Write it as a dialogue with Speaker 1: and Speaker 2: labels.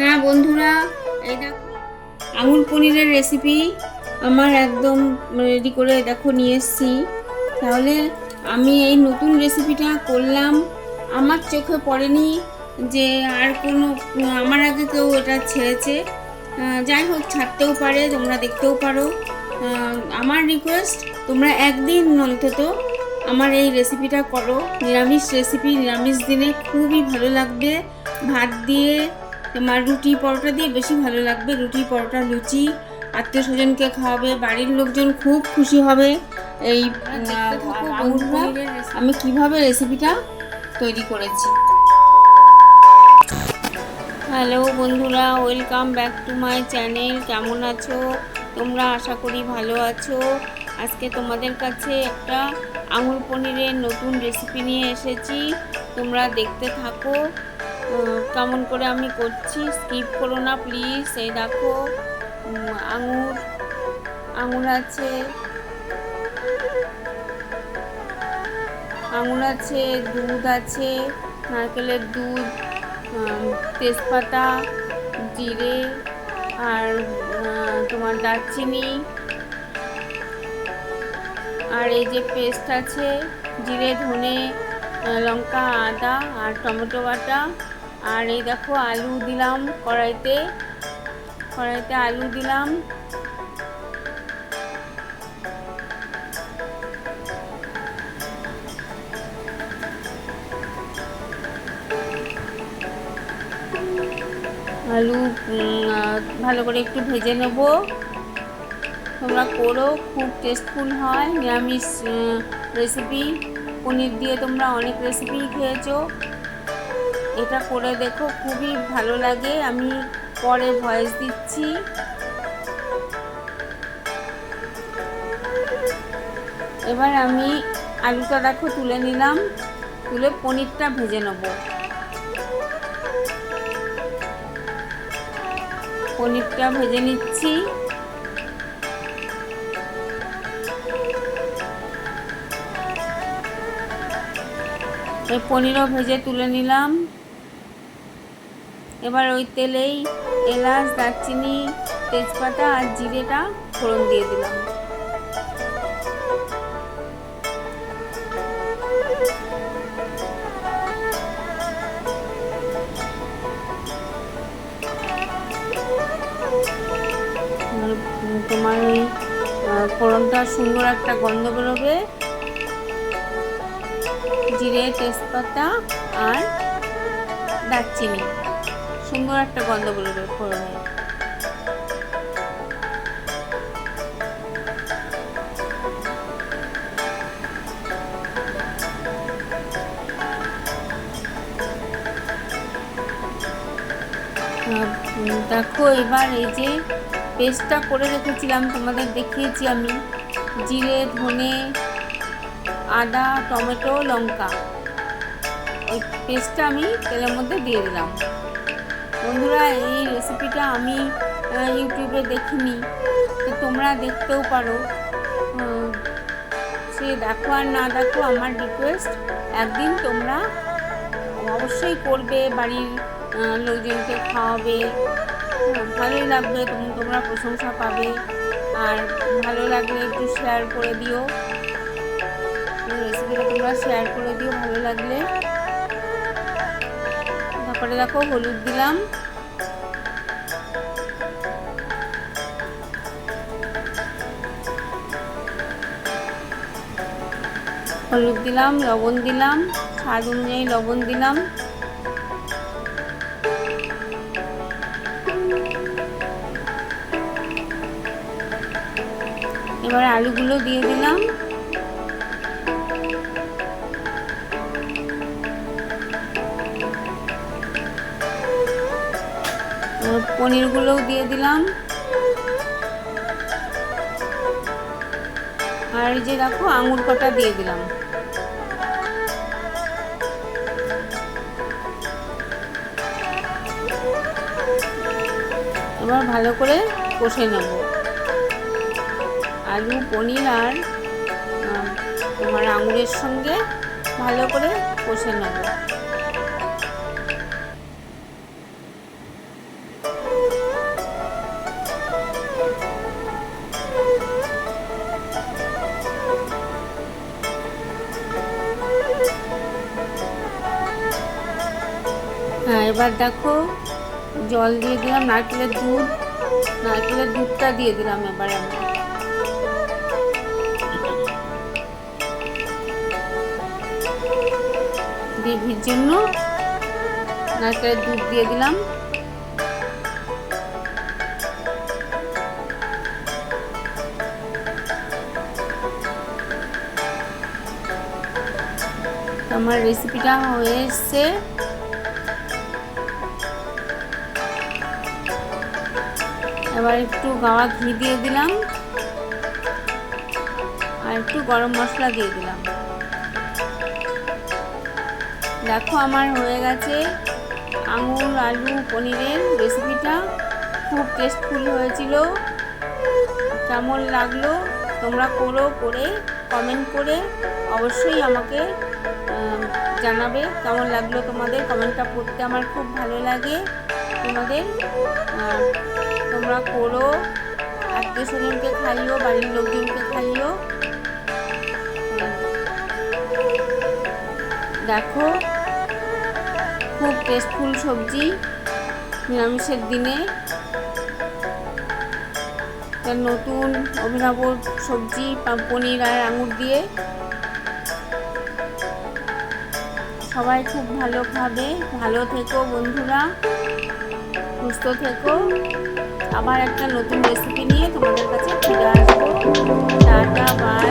Speaker 1: হ্যাঁ বন্ধুরা, এই দেখো আঙুর পনিরের রেসিপি আমার একদম রেডি করে দেখো নিয়ে এসেছি। তাহলে আমি এই নতুন রেসিপিটা করলাম। আমার চোখে পড়েনি যে আর কোনো, আমার আগে কেউ এটা ছেড়েছে। যাই হোক, ছাড়তেও পারে, তোমরা দেখতেও পারো। আমার রিকোয়েস্ট তোমরা একদিন অন্তত আমার এই রেসিপিটা করো। নিরামিষ রেসিপি নিরামিষ দিনে খুবই ভালো লাগবে। ভাত দিয়ে তোমার রুটি পরোটা দিয়ে বেশি ভালো লাগবে। রুটি পরোটা লুচি আত্মীয় স্বজনকে খাওয়াবে বাড়ির লোকজন খুব খুশি হবে। এই আহ, আমি কীভাবে রেসিপিটা তৈরি করেছি। হ্যালো বন্ধুরা welcome back to my channel কেমন আছো? তোমরা আশা করি ভালো আছো। আজকে তোমাদের কাছে একটা আঙুর পনিরের নতুন রেসিপি নিয়ে এসেছি। তোমরা দেখতে থাকো। কেমন করে আমি করছি স্কিপ করো না প্লিজ এই দেখো আঙুর আঙুর আছে আঙুর আছে, দুধ আছে, নারকেলের দুধ তেজপাতা, জিরে আর তোমার দারচিনি আর এই যে পেস্ট আছে, জিরে, ধনে লঙ্কা, আদা আর টমেটো বাটা। আর এই দেখো আলু দিলাম কড়াইতে। কড়াইতে আলু দিলাম। আলু ভালো করে একটু ভেজে নেব। তোমরা করো, খুব টেস্টফুল হয়। নিরামিষ রেসিপি পনির দিয়ে তোমরা অনেক রেসিপি খেয়েছো। এটা করে দেখো, খুবই ভালো লাগে। আমি পরে ভয়েস দিচ্ছি। এবার আমি আলুটা দেখো তুলে নিলাম। তুলে পনিরটা ভেজে নেব। পনিরটা ভেজে নিচ্ছি। এই পনিরও ভেজে তুলে নিলাম। এবার ওই তেলেই এলাচ, দারচিনি, তেজপাতা আর জিরেটা ফোড়ন দিয়ে দিলাম। তোমার ওই ফোড়নটা সুন্দর একটা গন্ধ বেরোবে। জিরে, তেজপাতা আর দারচিনি। সুন্দর একটা গন্ধ বলে দেখো, এবার এই যে পেস্টটা করে রেখেছিলাম, তোমাদের দেখিয়েছি আমি। জিরে, ধনে, আদা, টমেটো, লঙ্কা। ওই পেস্টটা আমি তেলের মধ্যে দিয়ে দিলাম। বন্ধুরা, এই রেসিপিটা আমি ইউটিউবে দেখিনি। তোমরা দেখতেও পারো। সে দেখো আর না দেখো আমার রিকোয়েস্ট একদিন তোমরা অবশ্যই করবে, বাড়ির লোকজনকে খাওয়াবে। ভালোই লাগবে তোমরা প্রশংসা পাবে। আর ভালো লাগলে একটু শেয়ার করে দিও। রেসিপিটা তোমরা শেয়ার করে দিও, ভালো লাগলে। তারপরে দেখো হলুদ দিলাম। হলুদ দিলাম, লবণ দিলাম, স্বাদ অনুযায়ী লবণ দিলাম। এবার আলুগুলো দিয়ে দিলাম। পনিরগুলোও দিয়ে দিলাম। আর এই যে দেখো, আঙুর কটা দিয়ে দিলাম। এবার ভালো করে কষে নেব। আলু, পনির আর তোমার আঙুরের সঙ্গে ভালো করে কষে নেব। হ্যাঁ এবার দেখো, জল দিয়ে দিলাম, নারকেলের দুধ। নারকেলের দুধটা দিয়ে দিলাম এবার আমি। গ্রেভির জন্য নারকেলের দুধ দিয়ে দিলাম। আমার রেসিপিটা হয়ে এসছে। এবার একটু গাওয়া ঘি দিয়ে দিলাম। আর একটু গরম মশলা দিয়ে দিলাম। দেখো আমার হয়ে গেছে আঙুর, আলু, পনিরের রেসিপিটা খুব টেস্টফুল হয়েছিল। কেমন লাগল তোমরা করো, করে কমেন্ট করে অবশ্যই আমাকে জানাবে কেমন লাগল তোমাদের। কমেন্টটা পড়তে আমার খুব ভালো লাগে তোমাদের। তোমরা করো। আত্মীয় স্বজনকে খাইও, বাড়ির লোকজনকে খাইও। দেখো, খুব টেস্টফুল সবজি নিরামিষের দিনে। নতুন অভিনব সবজি পনির আর আঙুর দিয়ে। সবাই খুব ভালো খাবে। ভালো থেকো বন্ধুরা। সুস্থ থেকো। আবার একটা নতুন রেসিপি নিয়ে তোমাদের কাছে ফিরে আসব। Tata bye